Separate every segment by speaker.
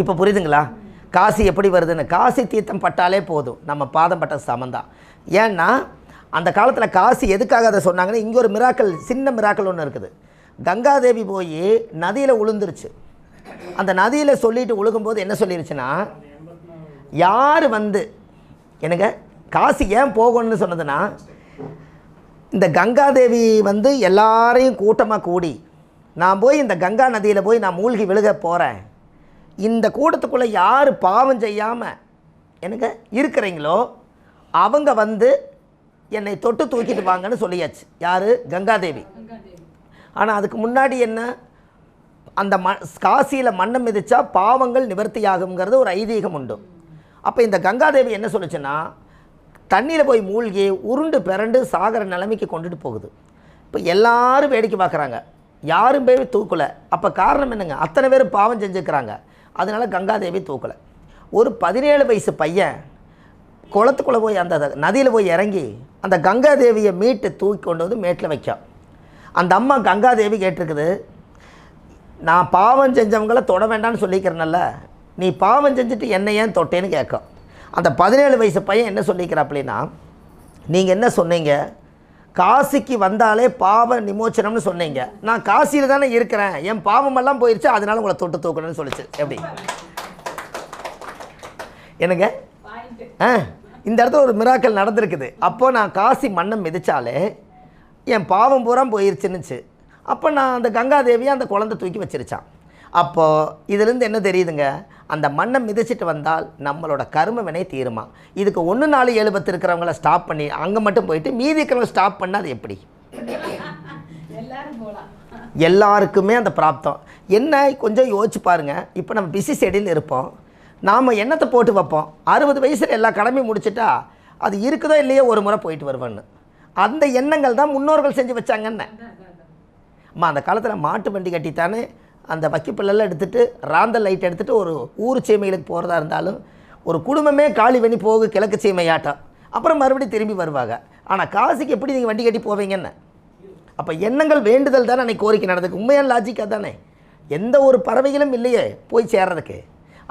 Speaker 1: இப்போ புரியுதுங்களா? காசி எப்படி வருதுன்னு? காசி தீர்த்தம் பட்டாலே போதும். நம்ம பாதம் பட்ட சமந்தான் ஏன்னா அந்த காலத்தில் காசி எதுக்காக அதை சொன்னாங்கன்னா இங்கே ஒரு மிராக்கள் சின்ன மிராக்கள் ஒன்று இருக்குது. கங்காதேவி போய் நதியில் உளுந்துருச்சு. அந்த நதியில் சொல்லிட்டு உழுகும்போது என்ன சொல்லிருச்சுன்னா யார் வந்து எனக்கு காசி ஏன் போகணும்னு சொன்னதுன்னா இந்த கங்காதேவி வந்து எல்லாரையும் கூட்டமாக கூடி நான் போய் இந்த கங்கா நதியில் போய் நான் மூழ்கி விழுக போகிறேன் இந்த கூட்டத்துக்குள்ளே யார் பாவம் செய்யாமல் எனக்கு இருக்கிறீங்களோ அவங்க வந்து என்னை தொட்டு தூக்கிட்டு வாங்கன்னு சொல்லியாச்சு. யார்? கங்காதேவி. ஆனால் அதுக்கு முன்னாடி என்ன? அந்த ம காசியில் மண்ணை மிதிச்சா பாவங்கள் நிவர்த்தியாகுங்கிறது ஒரு ஐதீகம் உண்டு. அப்போ இந்த கங்காதேவி என்ன சொல்லுச்சுன்னா தண்ணியில் போய் மூழ்கி உருண்டு பிறண்டு சாகிற நிலைமைக்கு கொண்டுட்டு போகுது. இப்போ எல்லாரும் வேடிக்கை பார்க்குறாங்க. யாரும் போய் தூக்கலை. அப்போ காரணம் என்னங்க? அத்தனை பேர் பாவம் செஞ்சுக்கிறாங்க. அதனால் கங்காதேவி தூக்கலை. ஒரு பதினேழு வயசு பையன் குளத்துக்குள்ளே போய் அந்த நதியில் போய் இறங்கி அந்த கங்காதேவியை மீட்டு தூக்கி கொண்டு வந்து மேட்டில் வைக்கான். அந்த அம்மா கங்காதேவி கேட்டிருக்குது நான் பாவம் செஞ்சவங்களை தொட வேண்டாம்னு சொல்லிக்கிறேன்ல நீ பாவம் செஞ்சுட்டு என்ன ஏன் தொட்டேன்னு கேட்கும் அந்த பதினேழு வயசு பையன் என்ன சொல்லிக்கிறாப்புலின்னா நீங்கள் என்ன சொன்னீங்க? காசிக்கு வந்தாலே பாவ நிமோச்சனம்னு சொன்னீங்க. நான் காசியில் தானே இருக்கிறேன். என் பாவமெல்லாம் போயிடுச்சு அதனால உங்களை தொட்டு தூக்கணும்னு சொல்லிச்சு. எப்படி? என்னங்க? ஆ இந்த இடத்துல ஒரு மிராக்கள் நடந்திருக்குது. அப்போ நான் காசி மண்ணை மிதித்தாலே என் பாவம் பூரா போயிருச்சுன்னுச்சு. அப்போ நான் அந்த கங்காதேவியை அந்த குழந்தை தூக்கி வச்சிருச்சான். அப்போது இதுலேருந்து என்ன தெரியுதுங்க? அந்த மண்ணை மிதிச்சிட்டு வந்தால் நம்மளோட கரும வினை தீருமா? இதுக்கு ஒன்று நாலு எழுபத்து இருக்கிறவங்கள ஸ்டாப் பண்ணி அங்கே மட்டும் போயிட்டு மீதி இருக்கிறவங்க ஸ்டாப் பண்ணால் அது எப்படி? எல்லாருக்குமே அந்த பிராப்தம். என்ன கொஞ்சம் யோசிச்சு பாருங்கள் இப்போ நம்ம பிஸி ஷெடியூல் இருப்போம். நாம் எண்ணத்தை போட்டு வைப்போம்? அறுபது வயசில் எல்லா கடமையும் முடிச்சிட்டா அது இருக்குதோ இல்லையோ ஒரு முறை போயிட்டு வருவேன்னு. அந்த எண்ணங்கள் தான் முன்னோர்கள் செஞ்சு வச்சாங்கன்னு. அம்மா அந்த காலத்தில் மாட்டு வண்டி கட்டித்தானே அந்த வக்கிப்பிள்ளெல்லாம் எடுத்துகிட்டு ராந்தல் லைட் எடுத்துகிட்டு ஒரு ஊர் சீமைகளுக்கு போகிறதா இருந்தாலும் ஒரு குடும்பமே காளி பண்ணி போகு கிழக்கு சீமையாட்டம் அப்புறம் மறுபடியும் திரும்பி வருவாங்க. ஆனால் காசிக்கு எப்படி நீங்கள் வண்டி கட்டி போவீங்கன்னு? அப்போ எண்ணங்கள் வேண்டுதல் தானே அன்னைக்கு கோரிக்கை நடந்ததுக்கு? உண்மையான லாஜிக்காக தானே எந்த ஒரு பறவைகளும் இல்லையே போய் சேர்றதுக்கு.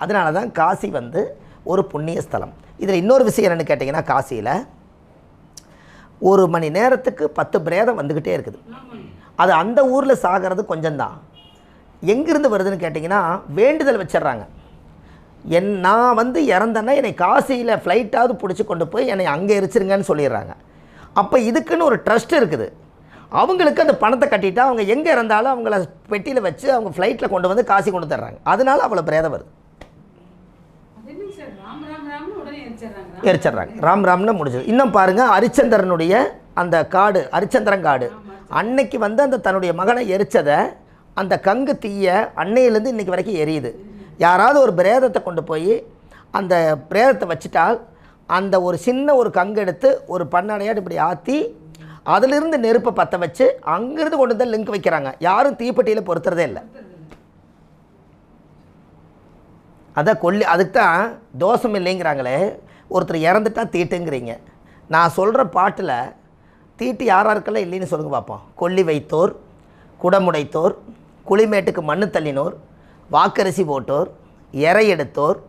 Speaker 1: அதனால தான் காசி வந்து ஒரு புண்ணிய ஸ்தலம். இதில் இன்னொரு விஷயம் என்னென்னு கேட்டிங்கன்னா காசியில் ஒரு மணி நேரத்துக்கு பத்து பிரேதம் வந்துக்கிட்டே இருக்குது. அது அந்த ஊரில் சாகிறது கொஞ்சம்தான். எங்கிருந்து வருதுன்னு கேட்டிங்கன்னா வேண்டுதல் வச்சிடுறாங்க. என் நான் வந்து இறந்தேன்னா என்னை காசியில் ஃப்ளைட்டாவது பிடிச்சி கொண்டு போய் என்னை அங்கே எரிச்சிருங்கன்னு சொல்லிடுறாங்க. அப்போ இதுக்குன்னு ஒரு ட்ரஸ்ட் இருக்குது. அவங்களுக்கு அந்த பணத்தை கட்டிட்டா அவங்க எங்கே இறந்தாலும் அவங்கள பெட்டியில் வச்சு அவங்க ஃப்ளைட்டில் கொண்டு வந்து காசி கொண்டு தர்றாங்க. அதனால அவ்வளோ பிரேதம் வருது.
Speaker 2: எரிச்சிடுறாங்க.
Speaker 1: ராம் ராம்னு முடிஞ்சது. இன்னும் பாருங்கள் ஹரிச்சந்திரனுடைய அந்த காடு ஹரிச்சந்திரன் காடு. அன்னைக்கு வந்து அந்த தன்னுடைய மகனை எரிச்சதை அந்த கங்கு தீய அன்னையிலேருந்து இன்னைக்கு வரைக்கும் எரியுது. யாராவது ஒரு பிரேதத்தை கொண்டு போய் அந்த பிரேதத்தை வச்சுட்டால் அந்த ஒரு சின்ன ஒரு கங்கு எடுத்து ஒரு பண்ணடையாடு இப்படி ஆற்றி அதிலிருந்து நெருப்பை பற்ற வச்சு அங்கேருந்து கொண்டு வந்து லிங்க் வைக்கிறாங்க. யாரும் தீப்பெட்டியில் பொறுத்துறதே இல்லை. அதான் கொல்லி அதுக்கு தான் தோஷம் இல்லைங்கிறாங்களே ஒருத்தர் இறந்துட்டா தீட்டுங்கிறீங்க. நான் சொல்கிற பாட்டில் தீட்டு யார் இருக்கலாம் இல்லைன்னு சொல்லுங்க பார்ப்போம் கொல்லி வைத்தோர் குடமுடைத்தோர் குளிமேட்டுக்கு மண்ணு தள்ளினோர் வாக்கரிசி போட்டோர் எரை எடுத்தோர்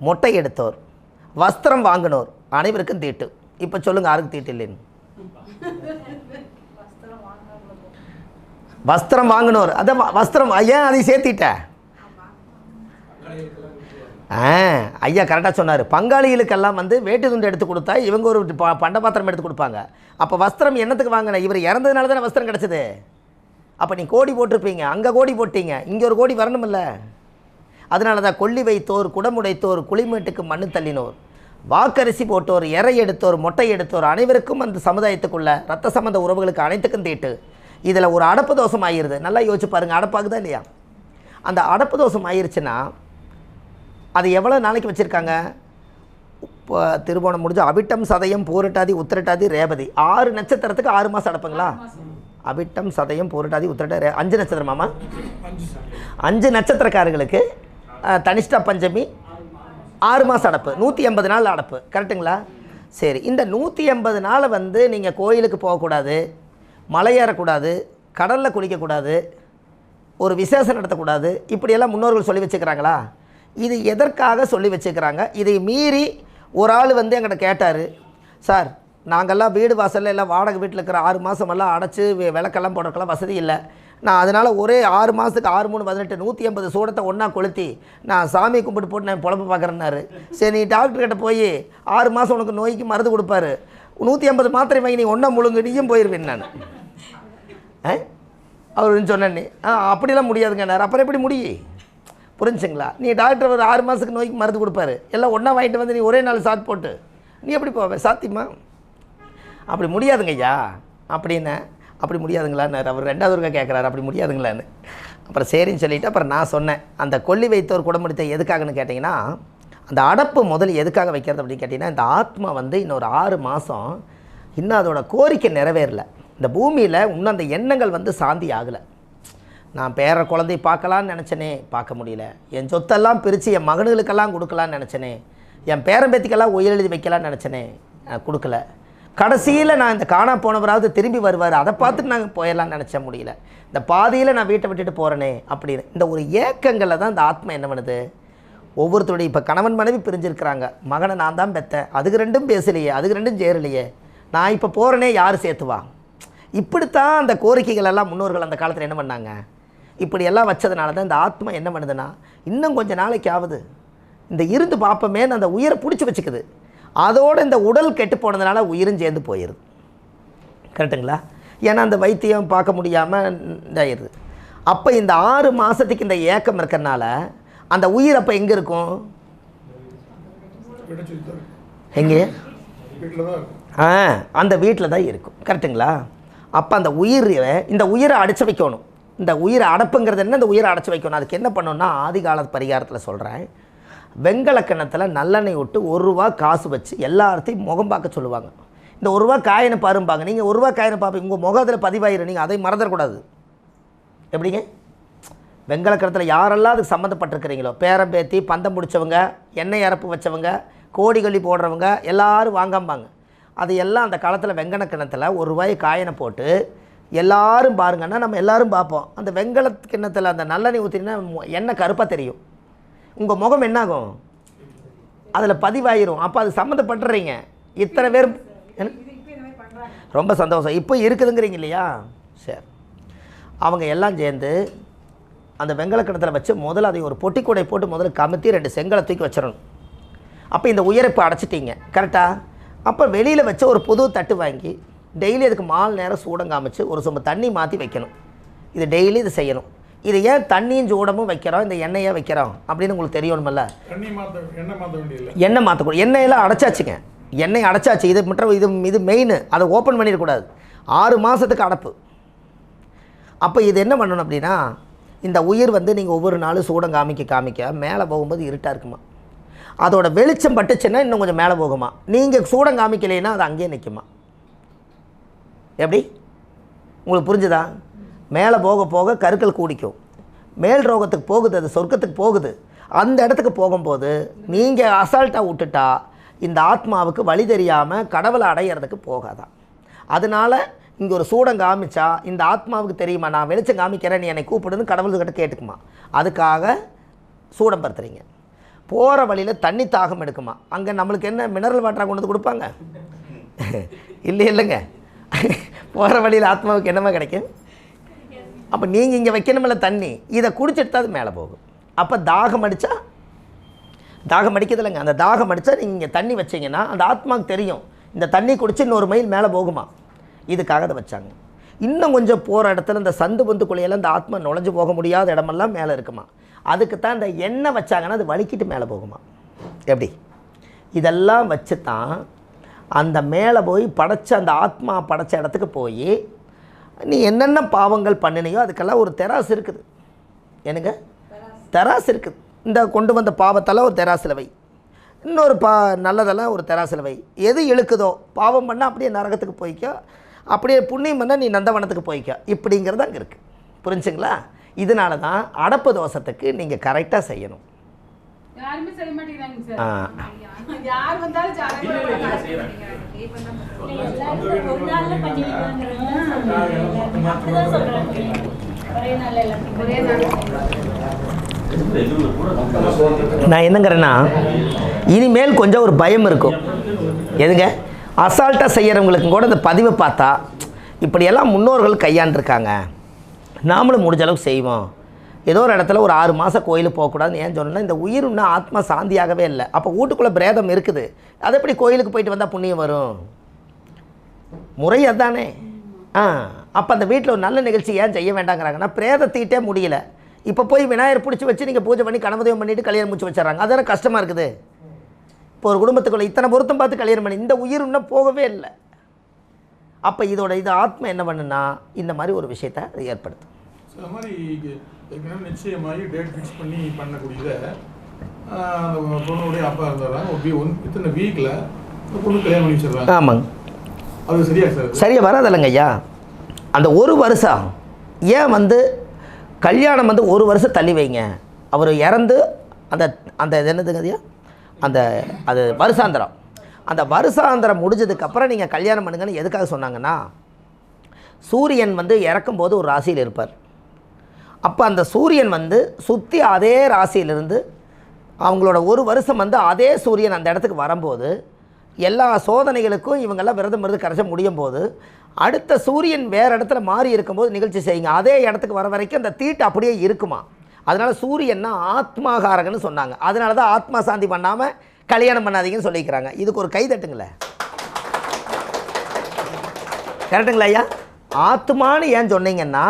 Speaker 1: மொட்டை எடுத்தோர் வஸ்திரம் வாங்கினோர் அனைவருக்கும் தீட்டு. இப்போ சொல்லுங்கள் யாருக்கு தீட்டு இல்லைன்னு? வஸ்திரம் வாங்கினோர். அதான் வஸ்திரம் ஐயா அதை சேர்த்திட்டேன் ஆ ஐயா கரெக்டாக சொன்னார். பங்காளிகளுக்கெல்லாம் வந்து வேட்டு துண்டு எடுத்து கொடுத்தா இவங்க ஒரு ப- பண்ட பாத்திரம் எடுத்து கொடுப்பாங்க. அப்போ வஸ்திரம் என்னத்துக்கு வாங்கின? இவர் இறந்ததுனால தானே வஸ்திரம் கிடச்சிது? அப்போ நீ கோடி போட்டிருப்பீங்க. அங்கே கோடி போட்டீங்க. இங்கே ஒரு கோடி வரணுமில்ல. அதனால தான் கொல்லி வைத்தோர் குடமுடைத்தோர் குளிமேட்டுக்கு மண்ணு தள்ளினோர். வாக்கரிசி போட்டோர் எரை எடுத்தோர் மொட்டை எடுத்தோர் அனைவருக்கும் அந்த சமுதாயத்துக்குள்ள ரத்த சம்பந்த உறவுகளுக்கு அனைத்துக்கும் தீட்டு. இதில் ஒரு அடப்பு தோஷம் ஆகிருது. நல்லா யோசிச்சு பாருங்கள் அடப்பாகுதா இல்லையா? அந்த அடப்பு தோஷம் ஆயிருச்சுன்னா அது எவ்வளோ நாளைக்கு வச்சுருக்காங்க? இப்போ திருவோணம் முடிஞ்சு அவிட்டம் சதயம் பூரட்டாதி உத்திரட்டாதி ரேவதி. ஆறு நட்சத்திரத்துக்கு ஆறு மாதம் அடப்புங்களா? அவிட்டம் சதயம் போராட்டாதி உத்திரட்ட அஞ்சு நட்சத்திரமாமா அஞ்சு நட்சத்திரக்காரர்களுக்கு தனிஷ்டா பஞ்சமி ஆறு மாதம் அடப்பு நூற்றி எண்பது நாள் அடப்பு. கரெக்டுங்களா சரி இந்த நூற்றி எண்பது நாளை வந்து நீங்கள் கோயிலுக்கு போகக்கூடாது மலை ஏறக்கூடாது கடலில் குளிக்கக்கூடாது ஒரு விசேஷம் நடத்தக்கூடாது இப்படியெல்லாம் முன்னோர்கள் சொல்லி வச்சுக்கிறாங்களா? இது எதற்காக சொல்லி வச்சுக்கிறாங்க? இதை மீறி ஒரு ஆள் வந்து எங்கிட்ட கேட்டார் சார் நாங்கள்லாம் வீடு வாசலில் எல்லாம் வாடகை வீட்டில் இருக்கிற ஆறு மாதமெல்லாம் அடைச்சி விளக்கெல்லாம் போடுறதுக்கெல்லாம் வசதி இல்லை. நான் அதனால் ஒரே ஆறு மாதத்துக்கு ஆறு மூணு பதினெட்டு நூற்றி ஐம்பது சூடத்தை ஒன்றா கொளுத்தி நான் சாமி கும்பிட்டு போட்டு நான் பொழப்பு பார்க்குறேன்னாரு சரி நீ டாக்டர்கிட்ட போய் ஆறு மாதம் உனக்கு நோய்க்கு மருந்து கொடுப்பாரு. நூற்றி ஐம்பது மாத்திரை வாங்கி நீ ஒன்றா முழுங்கு நீயும் போயிடுவேன் நான். ஆ? அவர் சொன்னேன் ஆ அப்படிலாம் முடியாதுங்கண்ணார் அப்புறம் எப்படி முடியும் புரிஞ்சுங்களா? நீ டாக்டர் ஒரு ஆறு மாதத்துக்கு நோய்க்கு மருந்து கொடுப்பாரு. எல்லாம் ஒன்றா வாங்கிட்டு வந்து நீ ஒரே நாள் சாத் போட்டு. நீ எப்படி போவே? சாத்தியமா? அப்படி முடியாதுங்க ஐயா. அப்படின்னு அப்படி முடியாதுங்களான்னு அவர் ரெண்டாவது ஒருக்கா கேட்குறாரு அப்படி முடியாதுங்களான்னு. அப்புறம் சரின்னு சொல்லிவிட்டு அப்புறம் நான் சொன்னேன். அந்த கொல்லி வைத்தோர் குடும்பத்தை எதுக்காகன்னு கேட்டிங்கன்னா அந்த அடப்பு முதல் எதுக்காக வைக்கிறது அப்படின்னு கேட்டிங்கன்னா இந்த ஆத்மா வந்து இன்னொரு ஆறு மாதம் இன்னும் அதோட கோரிக்கை நிறைவேறல. இந்த பூமியில் இன்னும் அந்த எண்ணங்கள் வந்து சாந்தி ஆகலை. நான் பேர குழந்தை பார்க்கலான்னு நினச்சனே. பார்க்க முடியல. என் சொத்தெல்லாம் பிரித்து என் மகனுகளுக்கெல்லாம் கொடுக்கலான்னு நினச்சனே. என் பேரம்பேத்திக்கெல்லாம் உயிர் எழுதி வைக்கலான்னு நினச்சனே. கொடுக்கல. கடைசியில் நான் இந்த காணா போனவராவது திரும்பி வருவார். அதை பார்த்துட்டு நாங்கள் போயிடலாம்னு நினச்ச முடியல. இந்த பாதியில் நான் வீட்டை விட்டுட்டு போகிறேனே அப்படின்னு. இந்த ஒரு ஏக்கங்களில் தான் இந்த ஆத்மா என்ன பண்ணுது? ஒவ்வொருத்தருடைய இப்போ கணவன் மனைவி பிரிஞ்சிருக்கிறாங்க. மகனை நான் தான் பெற்றேன் அதுக்கு ரெண்டும் பேசலையே. அதுக்கு ரெண்டும் சேரலையே. நான் இப்போ போகிறேனே யார் சேர்த்துவா இப்படித்தான் அந்த கோரிக்கைகள் எல்லாம் முன்னோர்கள் அந்த காலத்தில் என்ன பண்ணாங்க? இப்படியெல்லாம் வச்சதுனால தான் இந்த ஆத்மா என்ன பண்ணுதுன்னா இன்னும் கொஞ்ச நாளைக்கு ஆகுது இந்த இருந்து பார்ப்போமேன்னு அந்த உயிரை பிடிச்சி வச்சுக்குது. அதோடு இந்த உடல் கெட்டு போனதுனால உயிரும் சேர்ந்து போயிடுது கரெக்டுங்களா? ஏன்னா அந்த வைத்தியம் பார்க்க முடியாமல் இதாகிடுது அப்போ இந்த ஆறு மாதத்துக்கு இந்த ஏக்கம் இருக்கிறனால அந்த உயிர் அப்போ எங்கே இருக்கும்? எங்கே? ஆ அந்த வீட்டில் தான் இருக்கும். கரெக்டுங்களா? அப்போ அந்த உயிர் இந்த உயிரை அடைச்சி வைக்கணும். இந்த உயிரை அடப்புங்கிறது என்ன? இந்த உயிரை அடைச்சி வைக்கணும். அதுக்கு என்ன பண்ணணும்னா ஆதி கால பரிகாரத்தில் சொல்கிறேன் வெங்கல கிணத்துல நல்லெண்ணெய் விட்டு ஒரு ரூபா காசு வச்சு எல்லாத்தையும் முகம் பார்க்க சொல்லுவாங்க. இந்த ஒரு ரூபா காயினை பாரும்பாங்க. நீங்கள் ஒரு ரூபா காயினை பார்ப்பீங்க. உங்கள் முகத்தில் பதிவாயிரும். நீங்கள் அதை மறந்துடக்கூடாது. எப்படிங்க? வெங்கல கிணத்துல யாரெல்லாம் அதுக்கு சம்மந்தப்பட்டிருக்கிறீங்களோ பேரம் பேத்தி பந்தம் முடிச்சவங்க எண்ணெய் இறப்பு வச்சவங்க கோடி போடுறவங்க எல்லோரும் வாங்கம்பாங்க. அது எல்லாம் அந்த காலத்தில் வெங்கல கிணத்துல ஒரு ரூபாய் காயினை போட்டு எல்லாரும் பாருங்கன்னா நம்ம எல்லாரும் பார்ப்போம். அந்த வெங்கல கிண்ணத்தில் அந்த நல்லெண்ணெய் ஊற்றினா எண்ணெய் கருப்பாக தெரியும். உங்கள் முகம் என்னாகும்? அதில் பதிவாயிரும். அப்போ அது சம்மந்தப்பட்டுறீங்க. இத்தனை பேர் என்ன? ரொம்ப சந்தோஷம். இப்போ இருக்குதுங்கிறீங்க இல்லையா? சரி. அவங்க எல்லாம் சேர்ந்து அந்த வெங்கல வச்சு முதல்ல அதை ஒரு பொட்டி கூடை போட்டு முதல்ல கமுத்தி ரெண்டு செங்கலை தூக்கி வச்சிடணும். அப்போ இந்த உயரை அடைச்சிட்டிங்க. அடைச்சிட்டீங்க கரெக்டாக அப்போ வெளியில் வச்சு ஒரு புது தட்டு வாங்கி டெய்லி அதுக்கு மால் நேரம் சூடம் காமிச்சு ஒரு சும்மா தண்ணி மாற்றி வைக்கணும். இது டெய்லி இது செய்யணும். இது ஏன் தண்ணியும் சூடமும் வைக்கிறோம்? இந்த எண்ணெயை வைக்கிறோம். அப்படின்னு உங்களுக்கு தெரியணுமல்ல?
Speaker 3: மாற்ற எண்ணெய் மாற்ற
Speaker 1: மாற்றக்கூடாது எண்ணெயெல்லாம் அடைச்சாச்சுங்க. எண்ணெய் அடைச்சாச்சு. இது மட்டும் இது இது மெயின் அதை ஓப்பன் பண்ணிடக்கூடாது. ஆறு மாதத்துக்கு அடப்பு. அப்போ இது என்ன பண்ணணும் அப்படின்னா இந்த உயிர் வந்து நீங்கள் ஒவ்வொரு நாளும் சூடம் காமிக்க காமிக்க மேலே போகும்போது இருட்டாக இருக்குமா? அதோட வெளிச்சம் பட்டுச்சுன்னா இன்னும் கொஞ்சம் மேலே போகுமா? நீங்கள் சூடம் காமிக்கலைன்னா அது அங்கேயே நிற்குமா எப்படி? உங்களுக்கு புரிஞ்சுதா? மேலே போக போக கருக்கள் கூடிக்கும். மேல் ரோகத்துக்கு போகுது அது சொர்க்கத்துக்கு போகுது. அந்த இடத்துக்கு போகும்போது நீங்கள் அசால்ட்டாக விட்டுட்டா இந்த ஆத்மாவுக்கு வழி தெரியாமல் கடவுளை அடையிறதுக்கு போகாதான் அதனால இங்கே ஒரு சூடம் காமிச்சா இந்த ஆத்மாவுக்கு தெரியுமா? நான் வெளிச்சம் காமிக்கிறேன் நீ என்னை கூப்பிடுன்னு கடவுள்கிட்ட கேட்டுக்குமா? அதுக்காக சூடம் படுத்துறீங்க. போகிற வழியில் தண்ணி தாகம் எடுக்குமா? அங்கே நம்மளுக்கு என்ன மினரல் வாட்டராக கொண்டு வந்து கொடுப்பாங்க? இல்லை இல்லைங்க. போகிற வழியில் ஆத்மாவுக்கு என்னமா கிடைக்கும்? அப்போ நீங்கள் இங்கே வைக்கணுமில்ல தண்ணி இதை குடிச்சிட்டு தான் அது மேலே போகும். அப்போ தாகம் அடித்தா தாகம் அடிக்கிறதில்லைங்க அந்த தாகம் அடித்தா நீங்கள் இங்கே தண்ணி வச்சிங்கன்னா அந்த ஆத்மாவுக்கு தெரியும் இந்த தண்ணி குடிச்சு இன்னொரு மைல் மேலே போகுமா? இதுக்காக அதை வச்சாங்க. இன்னும் கொஞ்சம் போகிற இடத்துல இந்த சந்து பந்து குழியெல்லாம் இந்த ஆத்மா நுழைஞ்சு போக முடியாத இடமெல்லாம் மேலே இருக்குமா? அதுக்கு தான் இந்த எண்ணெய் வச்சாங்கன்னா அது வலிக்கிட்டு மேலே போகுமா? எப்படி? இதெல்லாம் வச்சு தான் அந்த மேலே போய் படைச்ச அந்த ஆத்மா படைச்ச இடத்துக்கு போய் நீ என்னென்ன பாவங்கள் பண்ணினியோ அதுக்கெல்லாம் ஒரு தெராசு இருக்குது. எனக்கு தெராசு இருக்குது. இந்த கொண்டு வந்த பாவத்தெல்லாம் ஒரு தெராசில் வை. இன்னொரு பா நல்லதெல்லாம் ஒரு தெராசில் வை. எது இழுக்குதோ பாவம் பண்ணால் அப்படியே நரகத்துக்கு போய்க்கோ. அப்படியே புண்ணியம் பண்ணால் நீ நந்தவனத்துக்கு போய்க்கோ. இப்படிங்கிறது அங்கே இருக்குது புரிஞ்சுங்களா? இதனால தான் அடப்பு தோசத்துக்கு நீங்கள் கரெக்டாக செய்யணும்.
Speaker 2: யாருமே செய்ய மாட்டேங்கிறாங்க
Speaker 1: ஆ.
Speaker 2: சார் யார் வந்தாலும்
Speaker 1: நான் என்னங்கிறேன்னா இனிமேல் கொஞ்சம் ஒரு பயம் இருக்கும். எதுங்க? அசால்ட்டாக செய்கிறவங்களுக்கும் கூட இந்த பதிவை பார்த்தா இப்படியெல்லாம் முன்னோர்கள் கையாண்டிருக்காங்க. நாமளும் முடிஞ்ச அளவுக்கு செய்வோம். ஏதோ ஒரு இடத்துல ஒரு ஆறு மாதம் கோயிலுக்கு போகக்கூடாதுன்னு ஏன் சொன்னேன்னா இந்த உயிர் இன்னும் ஆத்மா சாந்தியாகவே இல்லை. அப்போ வீட்டுக்குள்ளே பிரேதம் இருக்குது. அது எப்படி கோயிலுக்கு போயிட்டு வந்தால் புண்ணியம் வரும்? முறை அதானே. ஆ அப்போ அந்த வீட்டில் ஒரு நல்ல நிகழ்ச்சி ஏன் செய்ய வேண்டாங்கிறாங்கன்னா பிரேத தீட்டே முடியல. இப்போ போய் விநாயகர் பிடிச்சி வச்சு நீங்கள் பூஜை பண்ணி கணபதியம் பண்ணிட்டு கல்யாணம் முடிச்சு வச்சிடறாங்க. அதுதான் கஷ்டமாக இருக்குது. இப்போ ஒரு குடும்பத்துக்குள்ளே இத்தனை பொருத்தம் பார்த்து கல்யாணம் பண்ணி இந்த உயிர் இன்னும் போகவே இல்லை. அப்போ இதோட இது ஆத்மா என்ன பண்ணுன்னா இந்த மாதிரி ஒரு விஷயத்தை அது ஏற்படுத்தும்.
Speaker 3: மாதிரி ஏற்கனவே நிச்சயமாகி டேட் ஃபிக்ஸ் பண்ணி பண்ணக்கூடியதை அந்த பொண்ணுடைய அப்பா இருந்தாங்க ஒரு ஒன் இத்தனை வீக்கில் பொண்ணு கல்யாணம் பண்ணி வச்சிடுறாங்க.
Speaker 1: ஆமாங்க.
Speaker 3: அது சரியா சார்?
Speaker 1: சரியா வராதில்லைங்க ஐயா. அந்த ஒரு வருஷம் ஏன் வந்து கல்யாணம் வந்து ஒரு வருஷம் தள்ளி வைங்க? அவர் இறந்து அந்த அந்த என்னதுங்க ஐயா? அந்த அது வருஷாந்திரம். அந்த வருஷாந்திரம் முடிஞ்சதுக்கப்புறம் நீங்கள் கல்யாணம் பண்ணுங்கன்னு எதுக்காக சொன்னாங்கன்னா சூரியன் வந்து இறக்கும்போது ஒரு ராசியில் இருப்பார். அப்போ அந்த சூரியன் வந்து சுற்றி அதே ராசியிலிருந்து அவங்களோட ஒரு வருஷம் வந்து அதே சூரியன் அந்த இடத்துக்கு வரும்போது எல்லா சோதனைகளுக்கும் இவங்கெல்லாம் விரதம் விரதம் கரைச்ச முடியும் போது அடுத்த சூரியன் வேறு இடத்துல மாறி இருக்கும்போது நிகழ்ச்சி செய்யுங்க. அதே இடத்துக்கு வர வரைக்கும் அந்த தீட்டு அப்படியே இருக்குமா? அதனால் சூரியன்னா ஆத்மாகாரகன்னு சொன்னாங்க. அதனால தான் ஆத்மா சாந்தி பண்ணாமல் கல்யாணம் பண்ணாதீங்கன்னு சொல்லிக்கிறாங்க. இதுக்கு ஒரு கை தட்டுங்களேன். கரெக்டுங்களா ஐயா? ஆத்மான்னு ஏன் சொன்னீங்கன்னா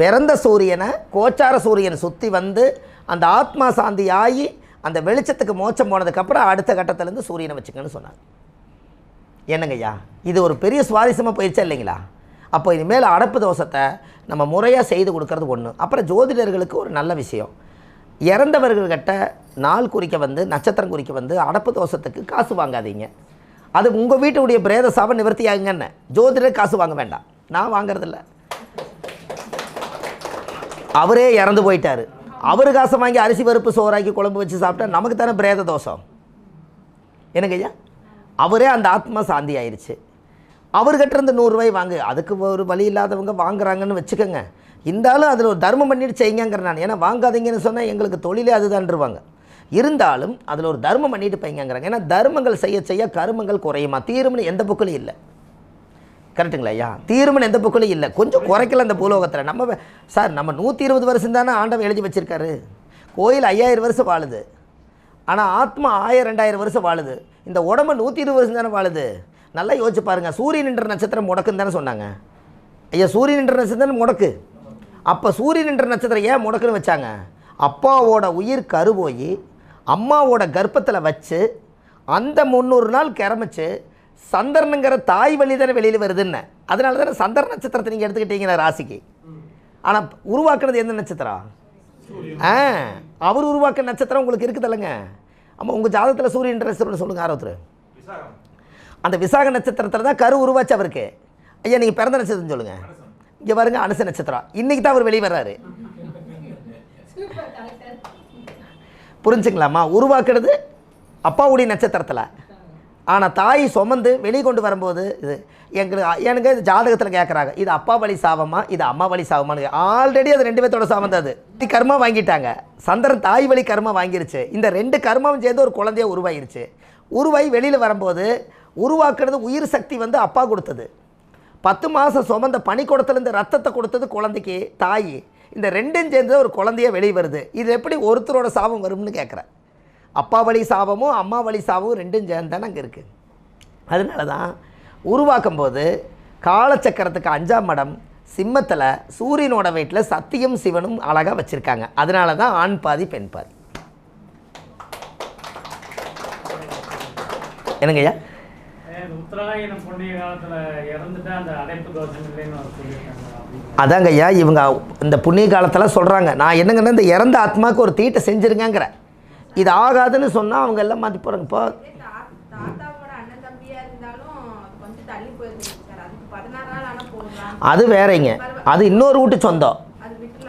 Speaker 1: பிறந்த சூரியனை கோச்சார சூரியன் சுற்றி வந்து அந்த ஆத்மா சாந்தி ஆகி அந்த வெளிச்சத்துக்கு மோச்சம் போனதுக்கப்புறம் அடுத்த கட்டத்திலேருந்து சூரியனை வச்சுக்கன்னு சொன்னாங்க என்னங்கய்யா இது ஒரு பெரிய சுவாரஸ்யமாக போயிடுச்சா இல்லைங்களா? அப்போ இனிமேல் அடப்பு தோஷத்தை நம்ம முறையாக செய்து கொடுக்கறது ஒன்று அப்புறம் ஜோதிடர்களுக்கு ஒரு நல்ல விஷயம். இறந்தவர்கள்கிட்ட நாள் குறிக்க வந்து நட்சத்திரம் குறிக்க வந்து அடப்பு தோஷத்துக்கு காசு வாங்காதீங்க. அது உங்கள் வீட்டுடைய பிரேத சாபம் நிவர்த்தி ஆகுங்கன்னு ஜோதிடர் காசு வாங்க வேண்டாம். நான் வாங்குறதில்ல. அவரே இறந்து போயிட்டார். அவர் காசை வாங்கி அரிசி பருப்பு சோறாக்கி குழம்பு வச்சு சாப்பிட்டா நமக்கு தானே பிரேத தோஷம்? எனக்கு ஐயா? அவரே அந்த ஆத்மா சாந்தி ஆயிடுச்சு அவர்கிட்ட இருந்து நூறுரூவாய் வாங்கு. அதுக்கு ஒரு வழி இல்லாதவங்க வாங்குறாங்கன்னு வச்சுக்கோங்க. இருந்தாலும் அதில் ஒரு தர்மம் பண்ணிட்டு செய்யுங்கிற நான். ஏன்னா வாங்காதீங்கன்னு சொன்னால் எங்களுக்கு தொழிலே அதுதான்ருவாங்க. இருந்தாலும் அதில் ஒரு தர்மம் பண்ணிட்டு பையங்கிறாங்க ஏன்னா தர்மங்கள் செய்ய செய்ய கருமங்கள் குறையுமா? தீரும்னு எந்த புக்கிலும் இல்லை. கரெக்டுங்களா ஐயா? தீர்மன் எந்த புக்கிலும் இல்லை. கொஞ்சம் குறைக்கல அந்த பூலோகத்தில். நம்ம சார் நம்ம நூற்றி இருபது வருஷம் தானே ஆண்டவன் எழுதி வச்சிருக்காரு. கோயில் ஐயாயிரம் வருஷம் வாழுது. ஆனால் ஆத்மா ஆயிரம் ரெண்டாயிரம் வருஷம் வாழுது. இந்த உடம்பு நூற்றி இருபது வருஷம் தானே வாழுது. நல்லா யோசிச்சு பாருங்கள் சூரியன் என்ற நட்சத்திரம் முடக்குன்னு தானே சொன்னாங்க. ஐயா சூரியன் என்ற நட்சத்திரம் முடக்கு. அப்போ சூரியன் என்ற நட்சத்திரம் ஏன் முடக்குன்னு வச்சாங்க? அப்பாவோட உயிர் கரு போய் அம்மாவோட கர்ப்பத்தில் வச்சு அந்த முந்நூறு நாள் கிளம்பிச்சு சந்திரனுங்கிற தாய் வழி தானே வெளியில் வருதுன்னு. அதனால தானே சந்திர நட்சத்திரத்தை நீங்கள் எடுத்துக்கிட்டீங்களா ராசிக்கு? ஆனால் உருவாக்குனது எந்த நட்சத்திரம்? ஆ அவர் உருவாக்க நட்சத்திரம் உங்களுக்கு இருக்குதில்லைங்க ஆமாம் உங்கள் ஜாதகத்தில் சூரியன் நட்சத்திரம்னு சொல்லுங்கள் ஆரோத்தர் அந்த விசாக நட்சத்திரத்தில் தான் கரு உருவாச்சு அவருக்கு. ஐயா நீங்கள் பிறந்த நட்சத்திரம் சொல்லுங்கள் இங்கே பாருங்க அனுச நட்சத்திரம். இன்னைக்கு தான் அவர் வெளியே வர்றாரு. புரிஞ்சுங்களாம்மா உருவாக்குறது அப்பாவுடைய நட்சத்திரத்தில். ஆனால் தாய் சுமந்து வெளியே கொண்டு வரும்போது இது எங்களுக்கு எனக்கு இது ஜாதகத்தில் கேட்குறாங்க இது அப்பா வழி சாபமா? இது அம்மா வழி சாபமானு ஆல்ரெடி அது ரெண்டு பேர்த்தோட சாபம் தான் அது. கர்மா வாங்கிட்டாங்க. சந்திரன் தாய் வழி கர்மா வாங்கிருச்சு. இந்த ரெண்டு கர்மாவும் சேர்ந்து ஒரு குழந்தைய உருவாயிருச்சு. உருவாகி வெளியில் வரும்போது உருவாக்குறது உயிர் சக்தி வந்து அப்பா கொடுத்தது. பத்து மாதம் சுமந்த பனிக்கூடத்துலேருந்து ரத்தத்தை கொடுத்தது குழந்தைக்கு தாய். இந்த ரெண்டும் சேர்ந்து ஒரு குழந்தைய வெளியே வருது. இது எப்படி ஒருத்தரோட சாபம் வரும்னு கேட்குறேன் அப்பா வழி சாபமும் அம்மா வழி சாபமும் ரெண்டும் சேர்ந்து தானே அங்கே இருக்குது அதனால தான் உருவாக்கும் போது காலச்சக்கரத்துக்கு அஞ்சாம் மடம் சிம்மத்தில் சூரியனோட வீட்டில் சத்தியும் சிவனும் அழகாக வச்சுருக்காங்க. அதனால தான் ஆண் பாதி பெண் பாதி. என்னங்கய்யா. அதாங்க ஐயா இவங்க இந்த புண்ணிய காலத்தில் சொல்கிறாங்க நான் என்னங்கன்னா இந்த இறந்த ஆத்மாவுக்கு ஒரு தீட்டை செஞ்சுருங்கங்கிற. இது ஆகாதுன்னு சொன்னால் அவங்க எல்லாம் மாற்றி போகிறாங்க இப்போ அது வேறங்க. அது இன்னொரு வீட்டு சொந்தம்.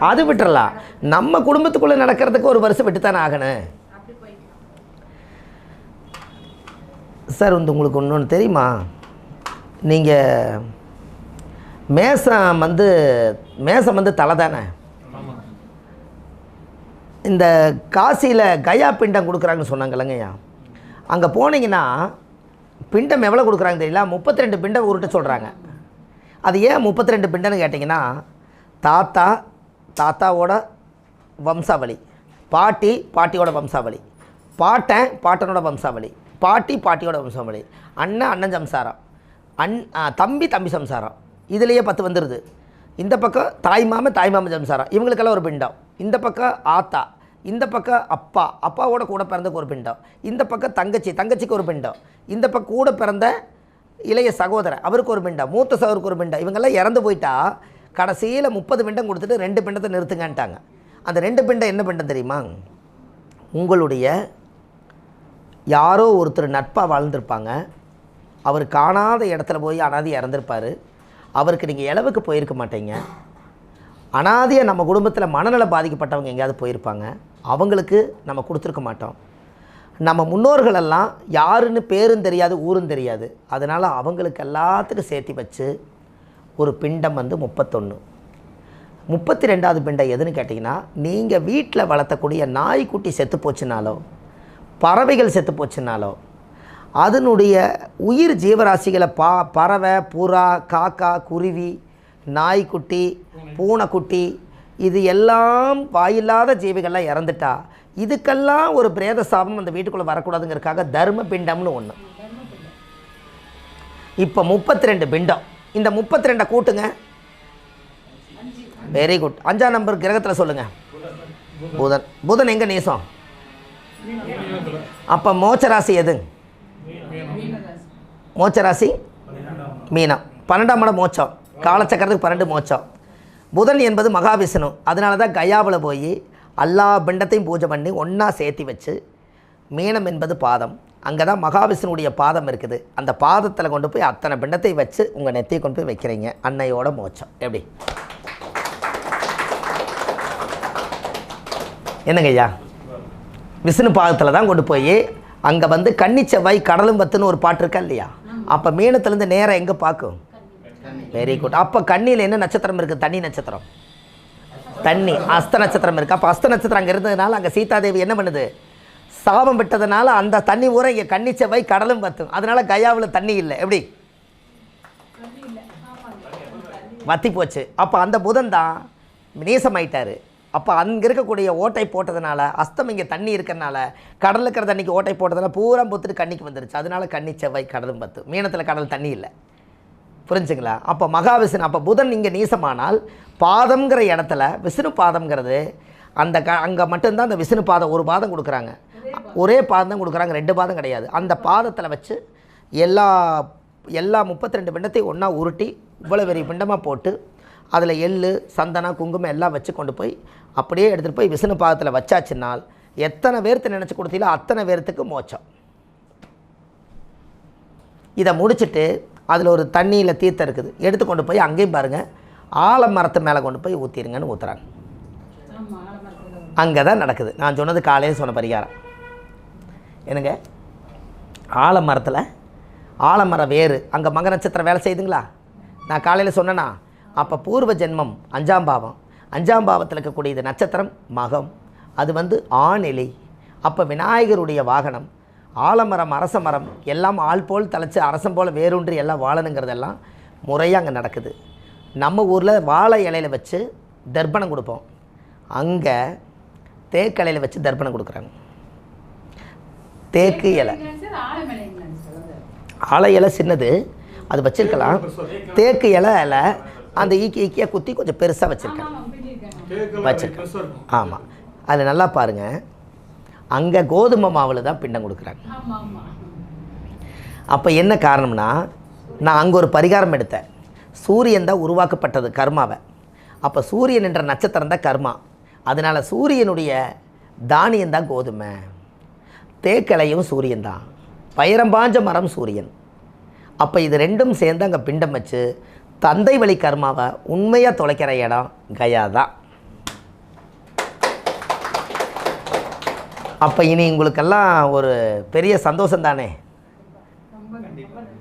Speaker 4: அது
Speaker 1: விட்டுறலாம். நம்ம குடும்பத்துக்குள்ளே நடக்கிறதுக்கு ஒரு வருஷம் விட்டு தானே ஆகணும். சார் வந்து உங்களுக்கு ஒன்று தெரியுமா? நீங்கள் மேசம் வந்து மேசம் வந்து தலை தானே? இந்த காசியில் கயா பிண்டம் கொடுக்குறாங்கன்னு சொன்னாங்கல்லங்கய்யா அங்கே போனீங்கன்னா பிண்டம் எவ்வளோ கொடுக்குறாங்க தெரியல முப்பத்தி ரெண்டு பிண்டம் உருட்ட சொல்கிறாங்க அது ஏன் முப்பத்தி ரெண்டு பிண்டம்னு கேட்டிங்கன்னா தாத்தா தாத்தாவோட வம்சாவளி பாட்டி பாட்டியோட வம்சாவளி பாட்டன் பாட்டனோட வம்சாவளி பாட்டி பாட்டியோட வம்சாவளி அண்ணன் அண்ணன் சம்சாரம் அண் தம்பி தம்பி சம்சாரம் இதுலேயே பத்து வந்துடுது இந்த பக்கம் தாய் மாமன் தாய் மாமன் சம்சாரம் இவங்களுக்கெல்லாம் ஒரு பிண்டம். இந்த பக்கம் ஆத்தா. இந்த பக்கம் அப்பா. அப்பாவோட கூட பிறந்தக்கு ஒரு பிண்டம். இந்த பக்கம் தங்கச்சி. தங்கச்சிக்கு ஒரு பிண்டம். இந்த பக்கம் கூட பிறந்த இளைய சகோதரர் அவருக்கு ஒரு பிண்டம். மூத்த சகோதருக்கு ஒரு பிண்டம். இவங்கெல்லாம் இறந்து போயிட்டா கடைசியில் முப்பது பிண்டம் கொடுத்துட்டு ரெண்டு பிண்டத்தை நிறுத்துங்கன்ட்டாங்க. அந்த ரெண்டு பிண்டம் என்ன பிண்டம் தெரியுமா? உங்களுடைய யாரோ ஒருத்தர் நட்பாக வாழ்ந்திருப்பாங்க. அவர் காணாத இடத்துல போய் அனாதி இறந்துருப்பார். அவருக்கு நீங்கள் இளவுக்கு போயிருக்க மாட்டீங்க. அனாதியாக நம்ம குடும்பத்தில் மனநல பாதிக்கப்பட்டவங்க எங்கேயாவது போயிருப்பாங்க. அவங்களுக்கு நம்ம கொடுத்துருக்க மாட்டோம். நம்ம முன்னோர்களெல்லாம் யாருன்னு பேரும் தெரியாது ஊரும் தெரியாது. அதனால் அவங்களுக்கு எல்லாத்துக்கும் சேர்த்து வச்சு ஒரு பிண்டம் வந்து முப்பத்தொன்று முப்பத்தி ரெண்டாவது பிண்டம் எதுன்னு கேட்டிங்கன்னா நீங்கள் வீட்டில் வளர்த்தக்கூடிய நாய்க்குட்டி செத்து போச்சுனாலோ பறவைகள் செத்து போச்சுனாலோ அதனுடைய உயிர் ஜீவராசிகளை பா பறவை புறா காக்கா குருவி நாய்க்குட்டி பூனைக்குட்டி இது எல்லாம் வாயில்லாத ஜீவிகள்லாம் இறந்துட்டா. இதுக்கெல்லாம் ஒரு பிரேத சாபம் அந்த வீட்டுக்குள்ளே வரக்கூடாதுங்கிறதுக்காக தர்ம பிண்டம்னு ஒன்று இப்போ முப்பத்தி ரெண்டு பிண்டம். இந்த முப்பத்தி ரெண்டை கூட்டுங்க. வெரி குட் அஞ்சாம் நம்பர் கிரகத்தில் சொல்லுங்கள் புதன். புதன் எங்கே நேசம்? அப்போ மோச்சராசி எதுங்க? மோச்சராசி மீனம். பன்னெண்டாம் இடம் மோச்சம். காலச்சக்கரத்துக்கு பன்னெண்டு மோச்சம். புதன் என்பது மகாவிஷ்ணு. அதனால தான் கயாவில் போய் எல்லா பிண்டத்தையும் பூஜை பண்ணி ஒன்றா சேர்த்தி வச்சு மீனம் என்பது பாதம். அங்கே தான் மகாவிஷ்ணுடைய பாதம் இருக்குது. அந்த பாதத்தில் கொண்டு போய் அத்தனை பிண்டத்தை வச்சு உங்கள் நெத்தியை கொண்டு போய் வைக்கிறீங்க. அன்னையோட மோச்சம். எப்படி? என்னங்க ஐயா? விஷ்ணு பாதத்தில் தான் கொண்டு போய் அங்கே வந்து கன்னி செவ்வாய் கடலும் வத்துன்னு ஒரு பாட்டு இருக்கா இல்லையா? அப்போ மீனத்துலேருந்து நேரம் எங்கே பார்க்கும் வெரி குட் அப்போ கண்ணியில் என்ன நட்சத்திரம் இருக்குது தண்ணி நட்சத்திரம். தண்ணி அஸ்த நட்சத்திரம் இருக்குது அப்போ அஸ்த நட்சத்திரம் அங்கே இருந்ததுனால அங்கே சீதாதேவி என்ன பண்ணுது? சாபம் விட்டதுனால அந்த தண்ணி ஊரை இங்கே கன்னி செவ்வாய் கடலும் வத்தும். அதனால கயாவில் தண்ணி இல்லை. எப்படி? வத்தி போச்சு. அப்போ அந்த புதன் தான் நீசமாயிட்டாரு அப்போ அங்கே இருக்கக்கூடிய ஓட்டை போட்டதுனால அஸ்தம் இங்கே தண்ணி இருக்கிறனால கடலில் இருக்கிற தண்ணிக்கு ஓட்டை போட்டதுனால பூரா பொத்துட்டு கண்ணிக்கு வந்துருச்சு. அதனால கண்ணி செவ்வாய் கடலும் பத்து. மீனத்தில் கடல் தண்ணி இல்லை. புரிஞ்சுங்களா? அப்போ மகாவிஷ்ணு அப்போ புதன் இங்கே நீசமானால் பாதம்ங்கிற இடத்துல விஷ்ணு பாதம்ங்கிறது அந்த க அங்கே மட்டும்தான் அந்த விஷ்ணு பாதம் ஒரு பாதம் கொடுக்குறாங்க. ஒரே பாதம் தான் கொடுக்குறாங்க ரெண்டு பாதம் கிடையாது. அந்த பாதத்தில் வச்சு எல்லா எல்லா முப்பத்தி ரெண்டு பிண்டத்தையும் ஒன்றா உருட்டி இவ்வளோ பெரிய பிண்டமாக போட்டு அதில் எள் சந்தனம் குங்குமம் எல்லாம் வச்சு கொண்டு போய் அப்படியே எடுத்துகிட்டு போய் விஷ்ணு பாதத்தில் வச்சாச்சுனால் எத்தனை பேர்த்து நினச்சி கொடுத்தீங்களோ அத்தனை பேர்த்துக்கு மோச்சம் இதை முடிச்சுட்டு அதில் ஒரு தண்ணியில் தீர்த்தம் இருக்குது. எடுத்து கொண்டு போய் அங்கேயும் பாருங்கள் ஆலமரத்து மேலே கொண்டு போய் ஊற்றிடுங்கன்னு ஊற்றுறாங்க அங்கே தான் நடக்குது. நான் சொன்னது காலையில் சொன்ன பரிகாரம். என்னங்க? ஆலமரத்தில் ஆலமரம் வேறு. அங்கே மக நட்சத்திரம் வேலை செய்யுதுங்களா? நான் காலையில் சொன்னேனா? அப்போ பூர்வ ஜென்மம் அஞ்சாம் பாவம். அஞ்சாம் பாவத்தில் இருக்கக்கூடிய இது நட்சத்திரம் மகம். அது வந்து ஆணிலை. அப்போ விநாயகருடைய வாகனம் ஆலமரம் அரச மரம் எல்லாம் ஆள் போல் தலைச்சு அரசம் போல் வேரூன்றி எல்லாம் வாழணுங்கிறதெல்லாம் முறையாக அங்கே நடக்குது. நம்ம ஊரில் வாழை இலையில வச்சு தர்ப்பணம் கொடுப்போம். அங்கே தேக்கலையில் வச்சு தர்ப்பணம் கொடுக்குறாங்க. தேக்கு இலை. ஆலை இலை சின்னது. அது வச்சிருக்கலாம். தேக்கு இலை இலை. அந்த ஈக்கி ஈக்கியாக குத்தி கொஞ்சம் பெருசாக வச்சுருக்கேன். வச்சிருக்கேன். ஆமாம் அதில் நல்லா பாருங்கள் அங்கே கோதுமை மாவில் தான் பிண்டம் கொடுக்குறாங்க.
Speaker 2: ஆமா ஆமா.
Speaker 1: அப்போ என்ன காரணம்னா நான் அங்கே ஒரு பரிகாரம் எடுத்தேன். சூரியன் தான் உருவாக்கப்பட்டது கர்மாவை. அப்போ சூரியன் என்ற நட்சத்திரம் தான் கர்மா. அதனால் சூரியனுடைய தானியம் தான் கோதுமை. தேக்கலையும் சூரியன் தான். பயரம்பாஞ்ச மரம் சூரியன். அப்போ இது ரெண்டும் சேர்ந்து அங்கே பிண்டம் வச்சு தந்தை வழி கர்மாவை உண்மையாக தொலைக்கிற இடம் கயா தான் அப்போ இனி உங்களுக்கெல்லாம் ஒரு பெரிய சந்தோஷம் தானே